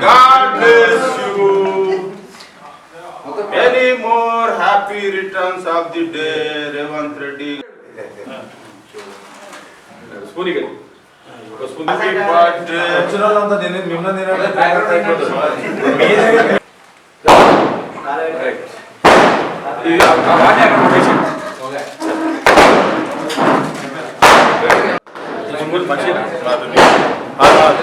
God bless you. Many more happy returns of the day, Revant Reddy. ಸ್ಪೂನಿಗೆ ಸ್ಪೂನಿಗೆ but natural ಅಂತ ನೆನೆ ನಿಮ್ಮನ್ನ ನೆನೆ ಬ್ಯಾಕ್ ಆಗ್ತಾ ಇರೋದು ಮೇನ್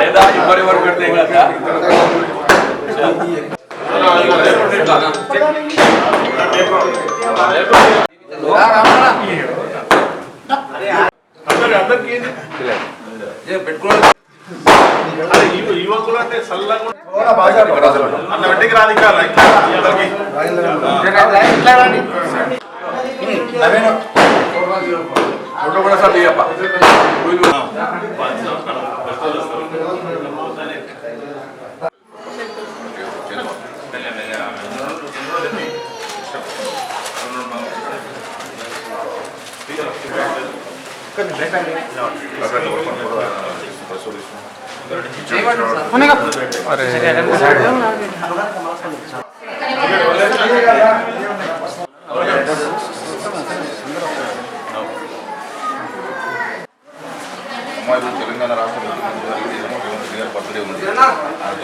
లేదా ఎవరు ఎవరు పెడితే ఏం కదా యువకులు అంటే చల్లగా అన్న వెంటకి రాదు ఇంకా అందరికి ఫోటో కూడా సార్ తీయప్ప అమ్మాయి తెలంగాణ రాష్ట్ర ముఖ్యమంత్రి గారు ఏమో రేవంత్ రెడ్డి గారి బర్త్డే ఉంది ఆ జన్మదిన సందర్భంగా మీ అందరూ రేవంత్ రెడ్డి గారి నాయకత్వం ప్రసాద్ కుమార్ గారి నాయకత్వం కాంగ్రెస్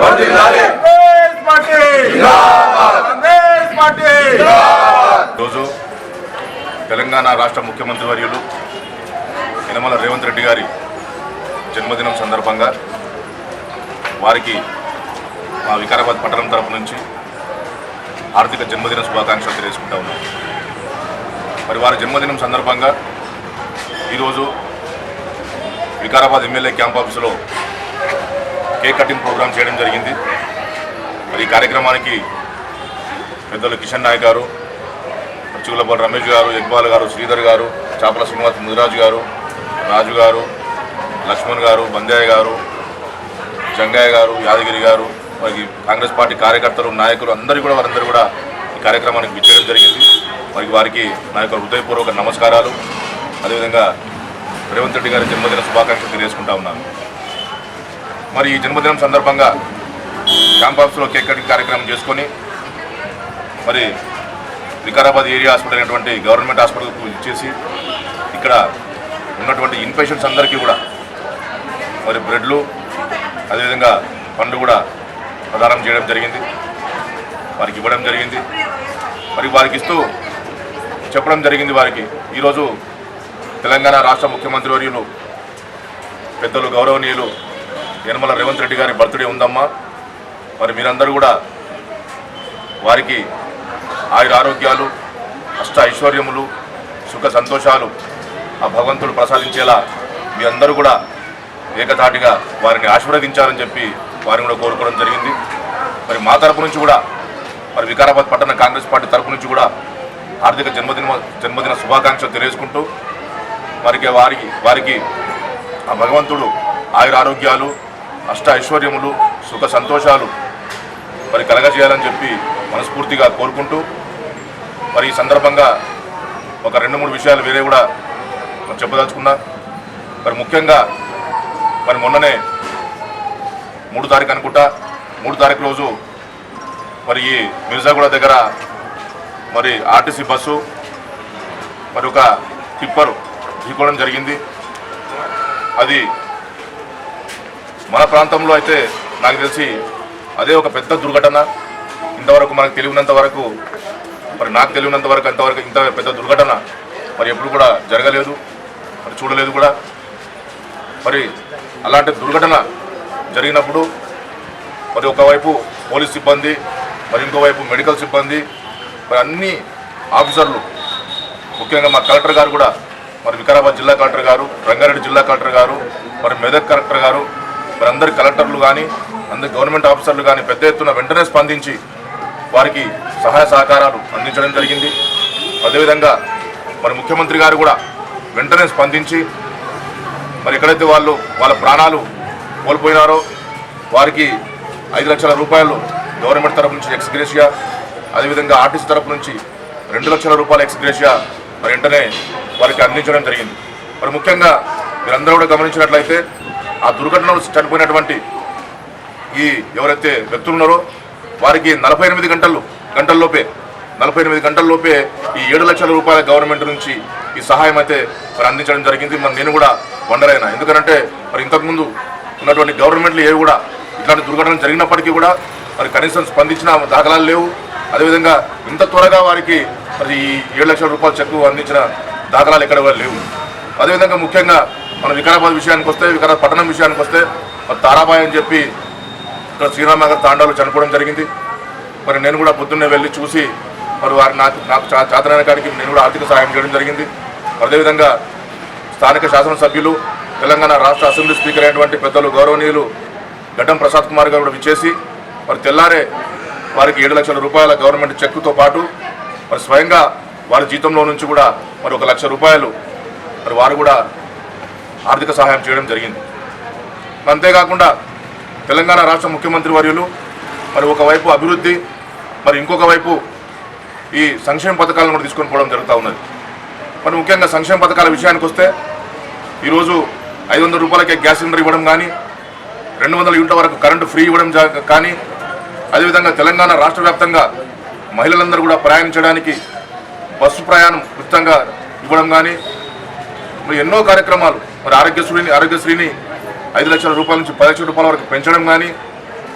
పార్టీ కాంగ్రెస్ పార్టీ రోజు తెలంగాణ రాష్ట్ర ముఖ్యమంత్రి వర్యులు యనమల రేవంత్ రెడ్డి గారి జన్మదినం సందర్భంగా వారికి మా వికారాబాద్ పట్టణం తరపు నుంచి ఆర్థిక జన్మదిన శుభాకాంక్షలు తెలియజేసుకుంటా ఉన్నాం. మరి వారి జన్మదినం సందర్భంగా ఈరోజు వికారాబాద్ ఎమ్మెల్యే క్యాంప్ ఆఫీసులో కేక్ కటింగ్ ప్రోగ్రాం చేయడం జరిగింది. మరి ఈ కార్యక్రమానికి పెద్దలు కిషన్ నాయక్ గారు చిగులపల్లి రమేష్ గారు ఇక్బాల్ గారు శ్రీధర్ గారు చాపల శ్రీనివాస్ ముదిరాజు గారు రాజు గారు లక్ష్మణ్ గారు బందయ్య గారు జంగయ్య గారు యాదగిరి గారు కాంగ్రెస్ పార్టీ కార్యకర్తలు నాయకులు అందరూ కూడా వారందరూ కూడా ఈ కార్యక్రమానికి విచ్చేయడం జరిగింది. మరి వారికి నా యొక్క హృదయపూర్వక నమస్కారాలు. అదేవిధంగా రేవంత్ రెడ్డి గారి జన్మదిన శుభాకాంక్షలు తెలియజేసుకుంటా ఉన్నాను. మరి ఈ జన్మదినం సందర్భంగా క్యాంప్ కేక్ కటింగ్ కార్యక్రమం చేసుకొని మరి వికారాబాద్ ఏరియా హాస్పిటల్ అయినటువంటి గవర్నమెంట్ హాస్పిటల్కు ఇచ్చేసి ఇక్కడ ఉన్నటువంటి ఇన్పేషెంట్స్ అందరికీ కూడా మరి బ్రెడ్లు అదేవిధంగా పండ్లు కూడా ప్రదానం చేయడం జరిగింది. వారికి ఇవ్వడం జరిగింది. మరి వారికి ఇస్తూ చెప్పడం జరిగింది వారికి. ఈరోజు తెలంగాణ రాష్ట్ర ముఖ్యమంత్రి వర్యులు పెద్దలు గౌరవనీయులు యనమల రేవంత్ రెడ్డి గారి బర్త్డే ఉందమ్మా. మరి మీరందరూ కూడా వారికి ఆయుర ఆరోగ్యాలు అష్ట ఐశ్వర్యములు సుఖ సంతోషాలు ఆ భగవంతుడు ప్రసాదించేలా మీ అందరూ కూడా ఏకధాటిగా వారిని ఆశీర్వదించాలని చెప్పి వారిని కూడా కోరుకోవడం జరిగింది. మరి మా తరపు నుంచి కూడా మరి వికారాబాద్ పట్టణ కాంగ్రెస్ పార్టీ తరపు నుంచి కూడా ఆర్థిక జన్మదిన జన్మదిన శుభాకాంక్షలు తెలియజేసుకుంటూ మరికి వారికి వారికి ఆ భగవంతుడు ఆయుర ఆరోగ్యాలు అష్ట ఐశ్వర్యములు సుఖ సంతోషాలు మరి కలగజేయాలని చెప్పి మనస్ఫూర్తిగా కోరుకుంటూ మరి ఈ సందర్భంగా ఒక రెండు మూడు విషయాలు వేరే కూడా చెప్పదలుచుకున్నా. మరి ముఖ్యంగా మరి మొన్ననే మూడు తారీఖు అనుకుంటా. మూడు తారీఖు రోజు మరి ఈ మిర్జాగూడ దగ్గర మరి ఆర్టీసీ బస్సు మరి ఒక టిప్పరు ఢీకోవడం జరిగింది. అది మన ప్రాంతంలో అయితే నాకు తెలిసి అదే ఒక పెద్ద దుర్ఘటన. ఇంతవరకు మనకు తెలియనంత వరకు మరి నాకు తెలియనంత వరకు అంతవరకు ఇంత పెద్ద దుర్ఘటన మరి ఎప్పుడు కూడా జరగలేదు మరి చూడలేదు కూడా. మరి అలాంటి దుర్ఘటన జరిగినప్పుడు మరి ఒకవైపు పోలీస్ సిబ్బంది మరి ఇంకోవైపు మెడికల్ సిబ్బంది మరి అన్ని ఆఫీసర్లు ముఖ్యంగా మా కలెక్టర్ గారు కూడా మరి వికారాబాద్ జిల్లా కలెక్టర్ గారు రంగారెడ్డి జిల్లా కలెక్టర్ గారు మరి మెదక్ కలెక్టర్ గారు మరి అందరి కలెక్టర్లు కానీ అందరి గవర్నమెంట్ ఆఫీసర్లు కానీ పెద్ద ఎత్తున వెంటనే స్పందించి వారికి సహాయ సహకారాలు అందించడం జరిగింది. అదేవిధంగా మరి ముఖ్యమంత్రి గారు కూడా వెంటనే స్పందించి మరి ఎక్కడైతే వాళ్ళు వాళ్ళ ప్రాణాలు కోల్పోయినారో వారికి ఐదు లక్షల రూపాయలు గవర్నమెంట్ తరపు నుంచి ఎక్స్గ్రేషియా అదేవిధంగా ఆర్టీసీ తరపు నుంచి రెండు లక్షల రూపాయల ఎక్స్గ్రేషియా మరి వెంటనే వారికి అందించడం జరిగింది. మరి ముఖ్యంగా మీరందరూ కూడా గమనించినట్లయితే ఆ దుర్ఘటనలో చనిపోయినటువంటి ఈ ఎవరైతే వ్యక్తులు ఉన్నారో వారికి నలభై ఎనిమిది గంటలు గంటల్లోపే నలభై ఎనిమిది గంటల్లోపే ఈ ఏడు లక్షల రూపాయల గవర్నమెంట్ నుంచి ఈ సహాయం అయితే మరి అందించడం జరిగింది. మరి నేను కూడా వండర్ అయినా ఎందుకంటే మరి ఇంతకుముందు ఉన్నటువంటి గవర్నమెంట్లు ఏవి కూడా ఇట్లాంటి దుర్ఘటనలు జరిగినప్పటికీ కూడా మరి కనీసం స్పందించిన దాఖలాలు లేవు. అదేవిధంగా ఇంత త్వరగా వారికి మరి ఈ ఏడు లక్షల రూపాయల చెక్కు అందించిన దాఖలాలు ఎక్కడ కూడా లేవు. అదేవిధంగా ముఖ్యంగా మన వికారాబాద్ విషయానికి వస్తే వికారాబాద్ పట్టణం విషయానికి వస్తే మరి తారాబాయ్ అని చెప్పి ఇక్కడ శ్రీరామనగర్ తాండాలో చనిపోవడం జరిగింది. మరి నేను కూడా పొద్దున్నే వెళ్ళి చూసి మరి వారి నాకు నాకు చా- చాతనైన నేను కూడా ఆర్థిక సహాయం చేయడం జరిగింది. అదేవిధంగా స్థానిక శాసనసభ్యులు తెలంగాణ రాష్ట్ర అసెంబ్లీ స్పీకర్ అయినటువంటి పెద్దలు గౌరవనీయులు గడ్డం ప్రసాద్ కుమార్ గారు కూడా విచ్చేసి మరి తెల్లారే వారికి ఏడు లక్షల రూపాయల గవర్నమెంట్ చెక్కుతో పాటు మరి స్వయంగా వారి జీతంలో నుంచి కూడా మరి ఒక లక్ష రూపాయలు మరి వారు కూడా ఆర్థిక సహాయం చేయడం జరిగింది. అంతేకాకుండా తెలంగాణ రాష్ట్ర ముఖ్యమంత్రి వర్యులు మరి ఒకవైపు అభివృద్ధి మరి ఇంకొక వైపు ఈ సంక్షేమ పథకాలను కూడా తీసుకొని పోవడం జరుగుతూ ఉన్నది. మరి ముఖ్యంగా సంక్షేమ పథకాల విషయానికి వస్తే ఈరోజు ఐదు వందల రూపాయలకే గ్యాస్ సిలిండర్ ఇవ్వడం కానీ రెండు వందల యూనిట్ల వరకు కరెంటు ఫ్రీ ఇవ్వడం కానీ అదేవిధంగా తెలంగాణ రాష్ట్ర వ్యాప్తంగా మహిళలందరూ కూడా ప్రయాణించడానికి బస్సు ప్రయాణం ఉచితంగా ఇవ్వడం కానీ మరి ఎన్నో కార్యక్రమాలు మరి ఆరోగ్యశ్రీని ఆరోగ్యశ్రీని ఐదు లక్షల రూపాయల నుంచి పది లక్షల రూపాయల వరకు పెంచడం కానీ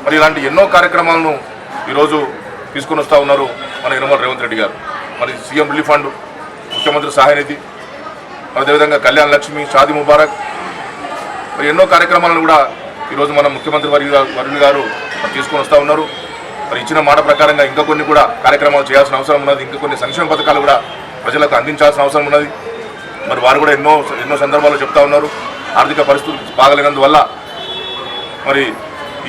మరి ఇలాంటి ఎన్నో కార్యక్రమాలను ఈరోజు తీసుకొని వస్తూ ఉన్నారు మన యనమల రేవంత్ రెడ్డి గారు. మరి సీఎం రిలీఫ్ ఫండ్ ముఖ్యమంత్రి సహాయనిధి అదేవిధంగా కళ్యాణ్ లక్ష్మి షాది ముబారక్ మరి ఎన్నో కార్యక్రమాలను కూడా ఈరోజు మన ముఖ్యమంత్రి వర్యులు వర్యులు గారు మరి తీసుకొని వస్తూ ఉన్నారు. మరి ఇచ్చిన మాట ప్రకారంగా ఇంకా కొన్ని కూడా కార్యక్రమాలు చేయాల్సిన అవసరం ఉన్నది. ఇంకా కొన్ని సంక్షేమ పథకాలు కూడా ప్రజలకు అందించాల్సిన అవసరం ఉన్నది. మరి వారు కూడా ఎన్నో ఎన్నో సందర్భాల్లో చెప్తా ఉన్నారు. ఆర్థిక పరిస్థితులు బాగలేనందువల్ల మరి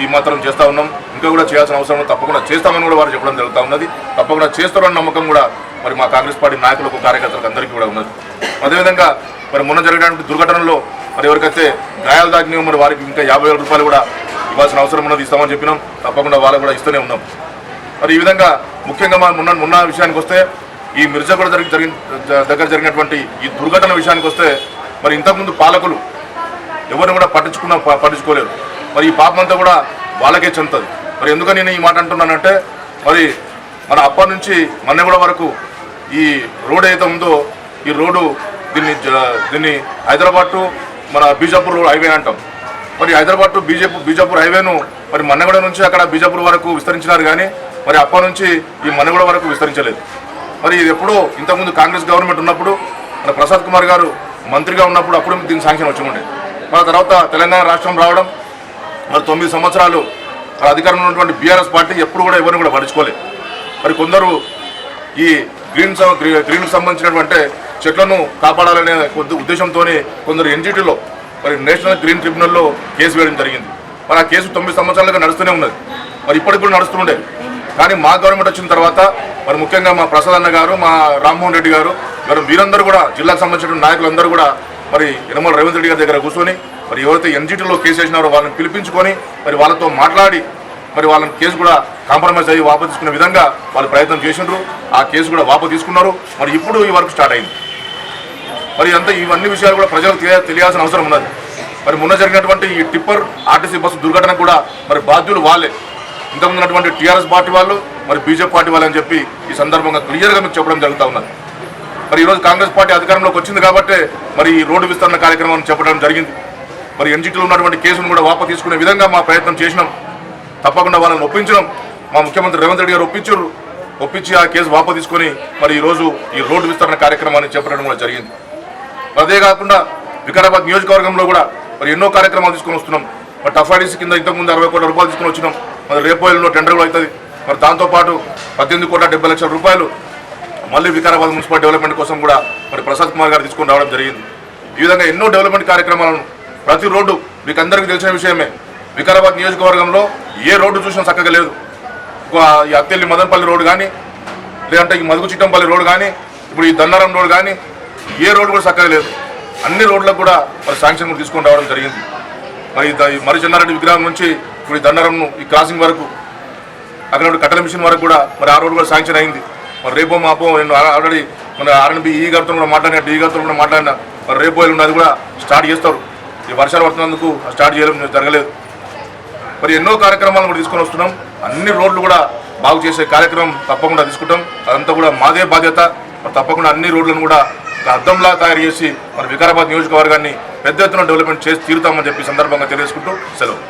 ఈ మాత్రం చేస్తూ ఉన్నాం. ఇంకా కూడా చేయాల్సిన అవసరం ఉంది. తప్పకుండా చేస్తామని కూడా వారు చెప్పడం జరుగుతూ ఉన్నది. తప్పకుండా చేస్తారన్న నమ్మకం కూడా మరి మా కాంగ్రెస్ పార్టీ నాయకులకు కార్యకర్తలకు అందరికీ కూడా ఉన్నది. అదేవిధంగా మరి మొన్న జరిగినటువంటి దుర్ఘటనలో మరి ఎవరికైతే గాయాలు తాకినాయో మరి వారికి ఇంకా యాభై వేల రూపాయలు కూడా ఇవ్వాల్సిన అవసరం ఉన్నది ఇస్తామని చెప్పినాం. తప్పకుండా వాళ్ళకు కూడా ఇస్తూనే ఉన్నాం. మరి ఈ విధంగా ముఖ్యంగా మా మొన్న మొన్న విషయానికి వస్తే ఈ మిర్జాగూడ జరిగి జరిగిన దగ్గర జరిగినటువంటి ఈ దుర్ఘటన విషయానికి వస్తే మరి ఇంతకుముందు పాలకులు ఎవరిని కూడా పట్టించుకున్నా ప- పట్టించుకోలేరు. మరి ఈ పాపం అంతా కూడా వాళ్ళకే చెందుతుంది. మరి ఎందుకని నేను ఈ మాట అంటున్నానంటే మరి మన అప్పటి నుంచి మన్నెగూడ వరకు ఈ రోడ్ ఏదైతే ఉందో ఈ రోడ్డు దీన్ని దీన్ని హైదరాబాద్ టు మన బీజాపూర్ హైవే అంటాం. మరి హైదరాబాద్ టు బీజేపూర్ బీజాపూర్ హైవేను మరి మన్నగూడ నుంచి అక్కడ బీజాపూర్ వరకు విస్తరించినారు కానీ మరి అప్పటి నుంచి ఈ మన్నగూడ వరకు విస్తరించలేదు. మరి ఇది ఎప్పుడో ఇంతకుముందు కాంగ్రెస్ గవర్నమెంట్ ఉన్నప్పుడు మన ప్రసాద్ కుమార్ గారు మంత్రిగా ఉన్నప్పుడు అప్పుడు దీనికి శాంక్షన్ వచ్చి ఉండే. మన తర్వాత తెలంగాణ రాష్ట్రం రావడం మరి తొమ్మిది సంవత్సరాలు అధికారంలో ఉన్నటువంటి బీఆర్ఎస్ పార్టీ ఎప్పుడు కూడా ఎవరిని కూడా పడుచుకోలేదు మరి కొందరు ఈ గ్రీన్ సం- గ్రీ- గ్రీన్కి సంబంధించినటువంటి చెట్లను కాపాడాలనే కొద్ది ఉద్దేశంతోనే కొందరు ఎన్జిటీలో మరి నేషనల్ గ్రీన్ ట్రిబ్యునల్లో కేసు వేయడం జరిగింది. మరి ఆ కేసు తొమ్మిది సంవత్సరాలుగా నడుస్తూనే ఉన్నది. మరి ఇప్పటికి కూడా నడుస్తుండే కానీ మా గవర్నమెంట్ వచ్చిన తర్వాత మరి ముఖ్యంగా మా ప్రసాద్ అన్న గారు మా రామ్మోహన్ రెడ్డి గారు మరి వీరందరూ కూడా జిల్లాకు సంబంధించిన నాయకులందరూ కూడా మరి యనమల రేవంత్ రెడ్డి గారి దగ్గర కూర్చొని మరి ఎవరైతే ఎన్జిటీలో కేసు వేసినారో వాళ్ళని పిలిపించుకొని మరి వాళ్ళతో మాట్లాడి మరి వాళ్ళని కేసు కూడా కాంప్రమైజ్ అయ్యి వాపసు తీసుకునే విధంగా వాళ్ళు ప్రయత్నం చేసిండ్రు. ఆ కేసు కూడా వాపసు తీసుకున్నారు. మరి ఇప్పుడు ఈ వర్క్ స్టార్ట్ అయింది. మరి అంతా ఇవన్నీ విషయాలు కూడా ప్రజలకు తెలియ తెలియాల్సిన అవసరం ఉన్నది. మరి మొన్న జరిగినటువంటి ఈ టిప్పర్ ఆర్టీసీ బస్సు దుర్ఘటన కూడా మరి బాధ్యులు వాళ్ళే. ఇంతకుముందు ఉన్నటువంటి టీఆర్ఎస్ పార్టీ వాళ్ళు మరి బీజేపీ పార్టీ వాళ్ళు అని చెప్పి ఈ సందర్భంగా క్లియర్గా మీకు చెప్పడం జరుగుతూ ఉన్నది. మరి ఈరోజు కాంగ్రెస్ పార్టీ అధికారంలోకి వచ్చింది కాబట్టి మరి ఈ రోడ్డు విస్తరణ కార్యక్రమం చెప్పడం జరిగింది. మరి ఎన్జిటీలో ఉన్నటువంటి కేసును కూడా వాపసు తీసుకునే విధంగా మా ప్రయత్నం చేసినాం. తప్పకుండా వాళ్ళని ఒప్పించడం మా ముఖ్యమంత్రి రేవంత్ రెడ్డి గారు ఒప్పించారు. ఒప్పించి ఆ కేసు వాపసు తీసుకొని మరి ఈరోజు ఈ రోడ్డు విస్తరణ కార్యక్రమాన్ని చేపట్టడం కూడా జరిగింది. అదే కాకుండా వికారాబాద్ నియోజకవర్గంలో కూడా మరి ఎన్నో కార్యక్రమాలు తీసుకొని వస్తున్నాం. మరి టఫాడీస్ కింద ఇంతకుముందు అరవై కోట్ల రూపాయలు తీసుకొని వచ్చినాం. మరి రేపు ఎల్లుండో టెండర్ కూడా అవుతుంది. మరి దాంతోపాటు పద్దెనిమిది కోట్ల డెబ్బై లక్షల రూపాయలు మళ్ళీ వికారాబాద్ మున్సిపల్ డెవలప్మెంట్ కోసం కూడా మరి ప్రసాద్ కుమార్ గారు తీసుకొని రావడం జరిగింది. ఈ విధంగా ఎన్నో డెవలప్మెంట్ కార్యక్రమాలను ప్రతి రోడ్డు మీకు అందరికీ తెలిసిన విషయమే. వికారాబాద్ నియోజకవర్గంలో ఏ రోడ్డు చూసినా చక్కగా లేదు. ఈ అత్తెల్లి మదనపల్లి రోడ్డు కానీ లేదంటే ఈ మదుగు చిట్టంపల్లి రోడ్డు కానీ ఇప్పుడు ఈ దన్నారం రోడ్డు కానీ ఏ రోడ్డు కూడా చక్కగా లేదు. అన్ని రోడ్లకు కూడా మరి శాంక్షన్ కూడా తీసుకొని రావడం జరిగింది. మరి ఈ మరి చెన్నారెడ్డి విగ్రహం నుంచి ఇప్పుడు ఈ ఈ క్రాసింగ్ వరకు అక్కడ కట్టల మిషన్ వరకు కూడా మరి ఆ రోడ్డు కూడా శాంక్షన్ అయింది. మరి రేపో మాపో నేను ఆల్రెడీ మన ఆర్ఎన్బి ఈ గారితో కూడా మాట్లాడిన డి గారితో కూడా మాట్లాడిన మరి రేపో ఉన్నది కూడా స్టార్ట్ చేస్తారు. ఈ వర్షాలు పడుతున్నందుకు స్టార్ట్ చేయడం జరగలేదు. మరి ఎన్నో కార్యక్రమాలు కూడా తీసుకొని వస్తున్నాం. అన్ని రోడ్లు కూడా బాగు చేసే కార్యక్రమం తప్పకుండా తీసుకుంటాం. అదంతా కూడా మాదే బాధ్యత. మరి తప్పకుండా అన్ని రోడ్లను కూడా అద్దంలా తయారు చేసి మన వికారాబాద్ నియోజకవర్గాన్ని పెద్ద ఎత్తున డెవలప్మెంట్ చేసి తీరుతామని చెప్పి సందర్భంగా తెలియజేసుకుంటూ సెలవు.